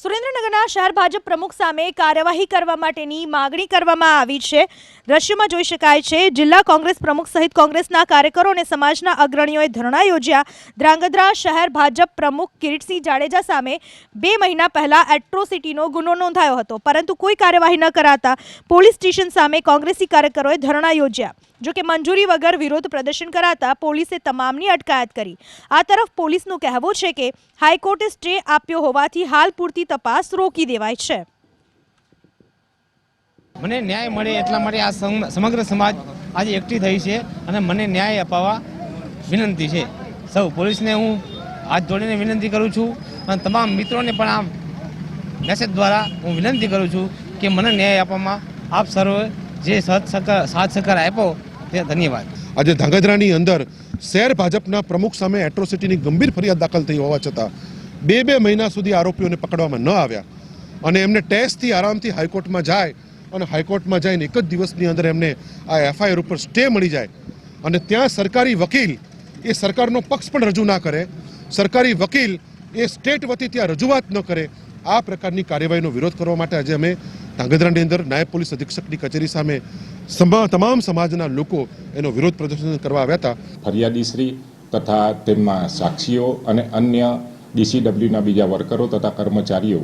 સુરેન્દ્રનગરના શહેર ભાજપ પ્રમુખ સામે કાર્યવાહી કરવા માટેની માગણી કરવામાં આવી છે. દ્રશ્યમાં જોઈ શકાય છે, જિલ્લા કોંગ્રેસ પ્રમુખ સહિત કોંગ્રેસના કાર્યકરો અને સમાજના અગ્રણીઓએ ધરણા યોજ્યા. ધ્રાંગધ્રા શહેર ભાજપ પ્રમુખ કિરીટસિંહ જાડેજા સામે બે મહિના પહેલા એટ્રોસિટીનો ગુનો નોંધાયો હતો, પરંતુ કોઈ કાર્યવાહી ન કરાતા પોલીસ સ્ટેશન સામે કોંગ્રેસી કાર્યકરોએ ધરણા યોજ્યા. જોકે મંજૂરી વગર વિરોધ પ્રદર્શન કરાતા પોલીસે તમામની અટકાયત કરી. આ તરફ પોલીસનું કહેવું છે કે હાઈકોર્ટે સ્ટે આપ્યો હોવાથી હાલ પૂરતી તપાસ રોકી દેવાય છે. મને ન્યાય મળે એટલા માટે આ સમ- સમગ્ર સમાજ આજે એકઠી થઈ છે અને મને ન્યાય અપાવવા વિનંતી છે. સૌ પોલીસને હું હાથ જોડીને વિનંતી કરું છું અને તમામ મિત્રોને પણ આ મેસેજ દ્વારા હું વિનંતી કરું છું કે મને ન્યાય આપવામાં આપ સર્વે જે સાથ સહકાર સાથ સહકાર આપ્યો તે ધન્યવાદ. આજે ધાંગધ્રાની અંદર શહેર ભાજપના પ્રમુખ સામે એટ્રોસિટીની ગંભીર ફરિયાદ દાખલ થઈ હોવા છતાં બે બે મહિના સુધી આરોપીઓને પકડવામાં ન આવ્યા. અને એમને ટેસ્ટથી આરામથી હાઈકોર્ટમાં જાય અને હાઈકોર્ટમાં જઈને એક જ દિવસની અંદર એમને આ એફઆઈઆર ઉપર સ્ટે મળી જાય. અને ત્યાં સરકારી વકીલ એ સરકારનો પક્ષ પણ રજૂ ના કરે. સરકારી વકીલ એ સ્ટેટ વતી ત્યાં રજૂઆત ન કરે. આ પ્રકારની કાર્યવાહીનો વિરોધ કરવા માટે આજે અમે ધાંગધ્રાની અંદર નાયબ પોલીસ અધિક્ષકની કચેરી સામે, તમામ સમાજના લોકો એનો વિરોધ પ્રદર્શન કરવા આવ્યા હતા. ફરિયાદીશ્રી તથા તેમના સાક્ષીઓ અને અન્ય ડીસીડબ્લ્યુના બીજા વર્કરો તથા કર્મચારીઓ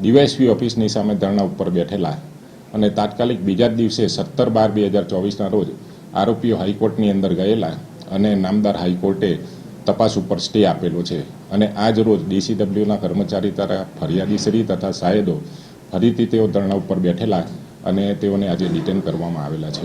ડીવાયસપી ઓફિસની સામે ધરણા ઉપર બેઠેલા અને તાત્કાલિક બીજા જ દિવસે સત્તર બાર બે હજાર ચોવીસના રોજ આરોપીઓ હાઈકોર્ટની અંદર ગયેલા અને નામદાર હાઈકોર્ટે તપાસ ઉપર સ્ટે આપેલો છે. અને આજ રોજ ડીસીડબ્લ્યુના કર્મચારી તથા ફરિયાદીશ્રી તથા સાહેદો ફરીથી તેઓ ધરણા ઉપર બેઠેલા અને તેઓને આજે ડિટેન કરવામાં આવેલા છે.